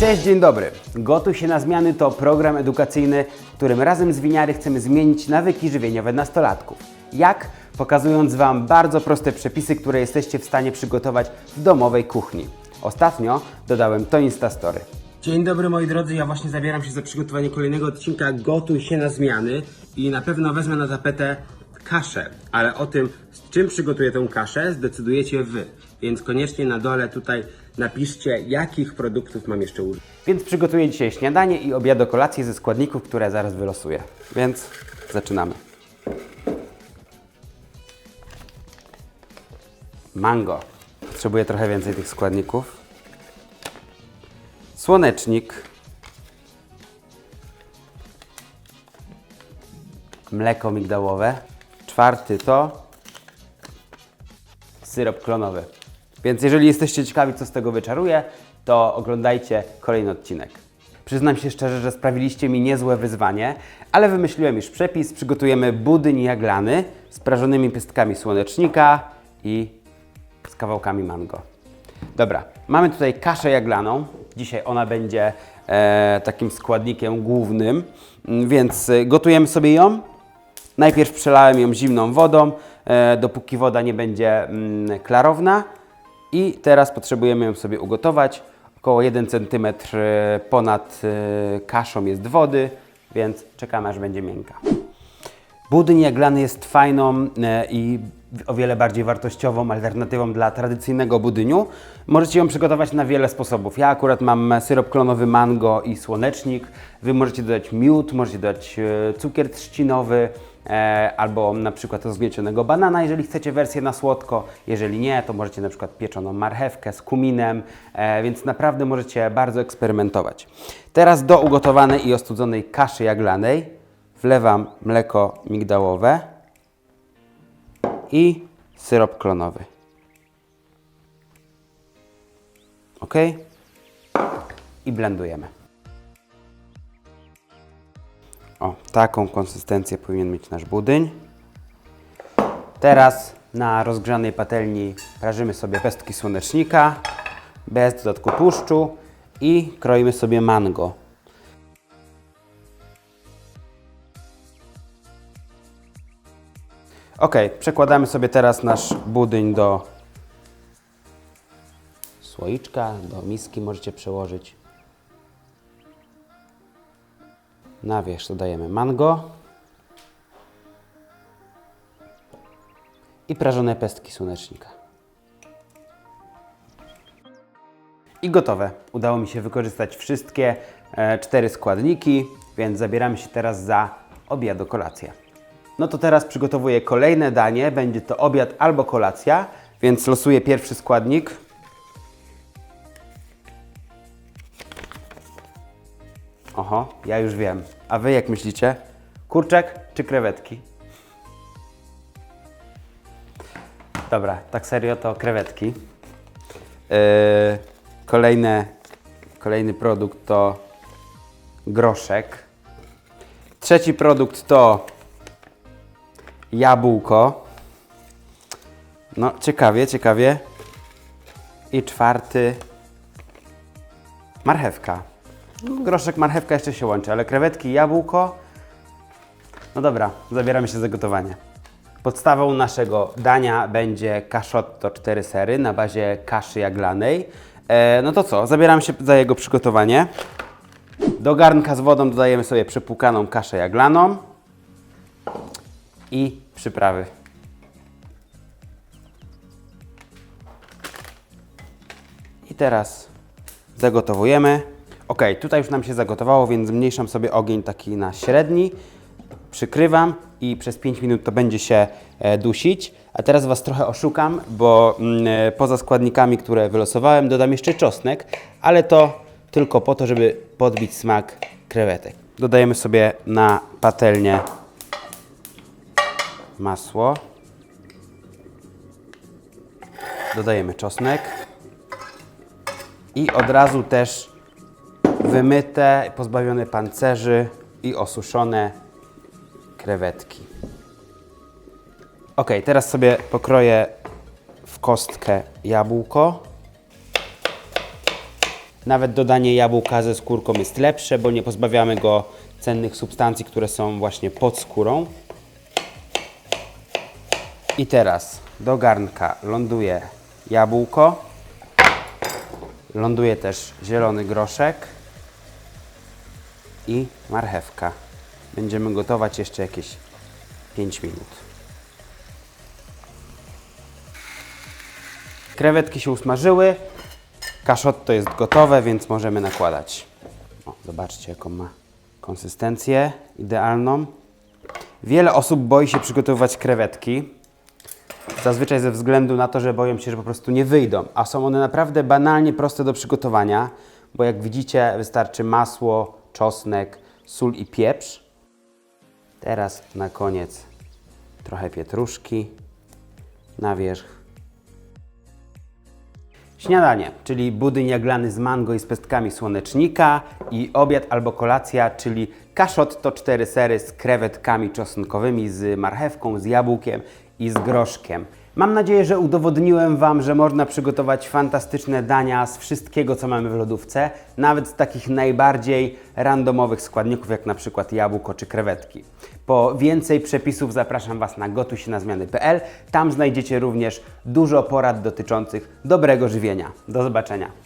Cześć, dzień dobry. Gotuj się na zmiany to program edukacyjny, w którym razem z Winiary chcemy zmienić nawyki żywieniowe nastolatków. Jak? Pokazując Wam bardzo proste przepisy, które jesteście w stanie przygotować w domowej kuchni. Ostatnio dodałem to Instastory. Dzień dobry moi drodzy, ja właśnie zabieram się za przygotowanie kolejnego odcinka Gotuj się na zmiany i na pewno wezmę na tapetę kaszę, ale o tym, z czym przygotuję tę kaszę, zdecydujecie Wy. Więc koniecznie na dole tutaj napiszcie, jakich produktów mam jeszcze użyć. Więc przygotuję dzisiaj śniadanie i obiad kolację ze składników, które zaraz wylosuję. Więc zaczynamy. Mango. Potrzebuję trochę więcej tych składników. Słonecznik. Mleko migdałowe. Czwarty to syrop klonowy. Więc jeżeli jesteście ciekawi, co z tego wyczaruję, to oglądajcie kolejny odcinek. Przyznam się szczerze, że sprawiliście mi niezłe wyzwanie, ale wymyśliłem już przepis. Przygotujemy budyń jaglany z prażonymi pestkami słonecznika i z kawałkami mango. Dobra, mamy tutaj kaszę jaglaną. Dzisiaj ona będzie e, takim składnikiem głównym, Mm, więc e, gotujemy sobie ją. Najpierw przelałem ją zimną wodą, e, dopóki woda nie będzie mm, klarowna. I teraz potrzebujemy ją sobie ugotować. Około 1 cm ponad e, kaszą jest wody, więc czekamy aż będzie miękka. Budyń jaglany jest fajną e, i o wiele bardziej wartościową alternatywą dla tradycyjnego budyniu. Możecie ją przygotować na wiele sposobów. Ja akurat mam syrop klonowy mango i słonecznik. Wy możecie dodać miód, możecie dodać e, cukier trzcinowy e, albo na przykład rozgniecionego banana, jeżeli chcecie wersję na słodko. Jeżeli nie, to możecie na przykład pieczoną marchewkę z kuminem, e, więc naprawdę możecie bardzo eksperymentować. Teraz do ugotowanej i ostudzonej kaszy jaglanej wlewam mleko migdałowe i syrop klonowy. Ok? I blendujemy. O, taką konsystencję powinien mieć nasz budyń. Teraz na rozgrzanej patelni prażymy sobie pestki słonecznika bez dodatku tłuszczu i kroimy sobie mango. Ok, przekładamy sobie teraz nasz budyń do słoiczka, do miski możecie przełożyć. Na wierzch dodajemy mango i prażone pestki słonecznika. I gotowe. Udało mi się wykorzystać wszystkie e, cztery składniki, więc zabieramy się teraz za obiad kolację. No to teraz przygotowuję kolejne danie. Będzie to obiad albo kolacja, więc losuję pierwszy składnik. Oho, ja już wiem. A wy jak myślicie? Kurczak czy krewetki? Dobra, tak serio to krewetki. Yy, kolejne, kolejny produkt to groszek. Trzeci produkt to jabłko. No, ciekawie, ciekawie. I czwarty marchewka. Groszek, marchewka jeszcze się łączy, ale krewetki, jabłko. No dobra, zabieramy się za gotowanie. Podstawą naszego dania będzie kaszotto 4 sery na bazie kaszy jaglanej. E, no to co, zabieramy się za jego przygotowanie. Do garnka z wodą dodajemy sobie przepłukaną kaszę jaglaną i przyprawy. I teraz zagotowujemy. Ok, tutaj już nam się zagotowało, więc zmniejszam sobie ogień taki na średni. Przykrywam i przez 5 minut to będzie się e, dusić. A teraz Was trochę oszukam, bo mm, e, poza składnikami, które wylosowałem, dodam jeszcze czosnek, ale to tylko po to, żeby podbić smak krewetek. Dodajemy sobie na patelnię masło. Dodajemy czosnek. I od razu też wymyte, pozbawione pancerzy i osuszone krewetki. Ok, teraz sobie pokroję w kostkę jabłko. Nawet dodanie jabłka ze skórką jest lepsze, bo nie pozbawiamy go cennych substancji, które są właśnie pod skórą. I teraz do garnka ląduje jabłko, ląduje też zielony groszek i marchewka. Będziemy gotować jeszcze jakieś 5 minut. Krewetki się usmażyły, kaszotto jest gotowe, więc możemy nakładać. O, zobaczcie, jaką ma konsystencję idealną. Wiele osób boi się przygotowywać krewetki. Zazwyczaj ze względu na to, że boją się, że po prostu nie wyjdą, a są one naprawdę banalnie proste do przygotowania, bo jak widzicie, wystarczy masło, czosnek, sól i pieprz. Teraz na koniec trochę pietruszki na wierzch. Śniadanie, czyli budyń jaglany z mango i z pestkami słonecznika i obiad albo kolacja, czyli kaszotto cztery sery z krewetkami czosnkowymi, z marchewką, z jabłkiem i z groszkiem. Mam nadzieję, że udowodniłem Wam, że można przygotować fantastyczne dania z wszystkiego, co mamy w lodówce, nawet z takich najbardziej randomowych składników, jak na przykład jabłko czy krewetki. Po więcej przepisów zapraszam Was na gotujsienazmiany.pl. Tam znajdziecie również dużo porad dotyczących dobrego żywienia. Do zobaczenia.